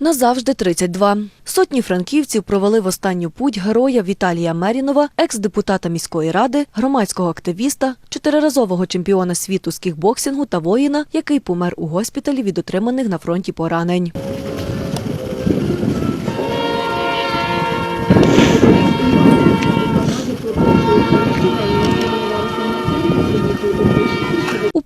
Назавжди 32. Сотні франківців провели в останню путь героя Віталія Мерінова, екс-депутата міської ради, громадського активіста, чотириразового чемпіона світу з кікбоксингу та воїна, який помер у госпіталі від отриманих на фронті поранень.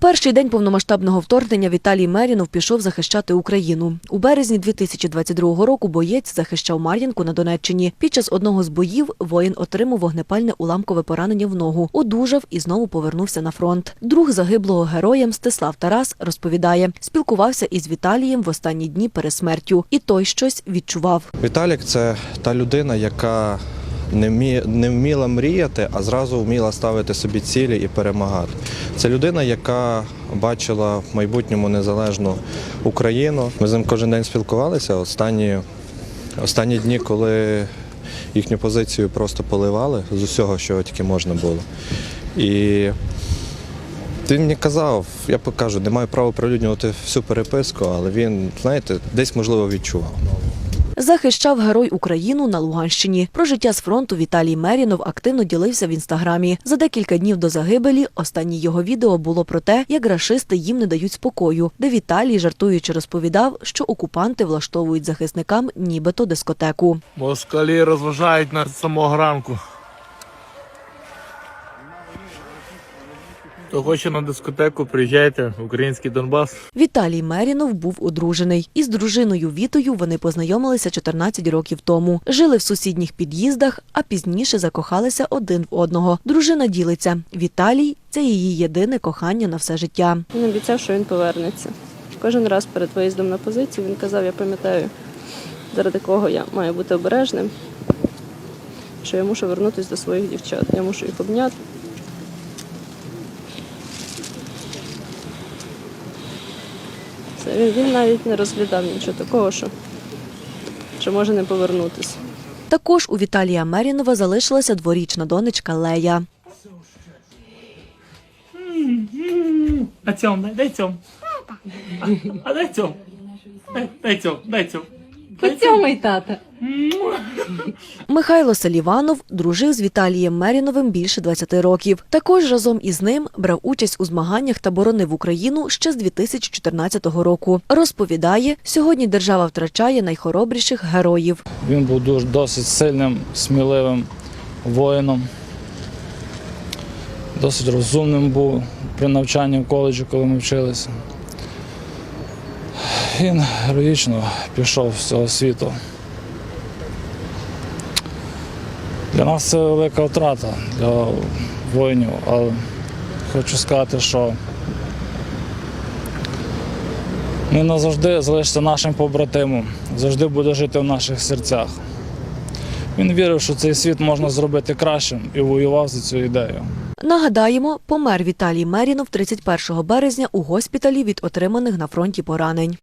Перший день повномасштабного вторгнення Віталій Мерінов пішов захищати Україну. У березні 2022 року боєць захищав Мар'їнку на Донеччині. Під час одного з боїв воїн отримав вогнепальне уламкове поранення в ногу, одужав і знову повернувся на фронт. Друг загиблого героя Мстислав Тарас розповідає, спілкувався із Віталієм в останні дні перед смертю, і той щось відчував. Віталік це та людина, яка не, вмі... не вміла мріяти, а зразу вміла ставити собі цілі і перемагати. Це людина, яка бачила в майбутньому незалежну Україну. Ми з ним кожен день спілкувалися. Останні, останні дні, коли їхню позицію просто поливали з усього, що тільки можна було. І він мені казав, я покажу, не маю права прилюднювати всю переписку, але він, знаєте, десь можливо відчував. Захищав герой Україну на Луганщині. Про життя з фронту Віталій Мерінов активно ділився в інстаграмі. За декілька днів до загибелі останнє його відео було про те, як рашисти їм не дають спокою, де Віталій, жартуючи, розповідав, що окупанти влаштовують захисникам нібито дискотеку. Москалі розважають нас з самого ранку. Хто хоче на дискотеку, приїжджайте, в український Донбас. Віталій Мерінов був одружений. Із дружиною Вітою вони познайомилися 14 років тому. Жили в сусідніх під'їздах, а пізніше закохалися один в одного. Дружина ділиться. Віталій це її єдине кохання на все життя. Він обіцяв, що він повернеться. Кожен раз перед виїздом на позицію він казав, я пам'ятаю, заради кого я маю бути обережним, що я мушу вернутися до своїх дівчат. Я мушу їх обняти. Це він, він навіть не розглядав нічого такого, що, що може не повернутися. Також у Віталія Мерінова залишилася дворічна донечка Лея. А цьом, дай, дай цьом. А, дай цьом. Дай, дай цьом, дай цьом. Поцьомай, тата. Михайло Саліванов дружив з Віталієм Меріновим більше 20 років. Також разом із ним брав участь у змаганнях та боронив Україну ще з 2014 року. Розповідає, сьогодні держава втрачає найхоробріших героїв. Він був дуже досить сильним, сміливим воїном. Досить розумним був при навчанні в коледжі, коли ми вчилися. Він героїчно пішов з цього світу. Для нас це велика втрата для воїнів, але хочу сказати, що він назавжди залишиться нашим побратимом, завжди буде жити в наших серцях. Він вірив, що цей світ можна зробити кращим і воював за цю ідею. Нагадаємо, помер Віталій Мерінов 31 березня у госпіталі від отриманих на фронті поранень.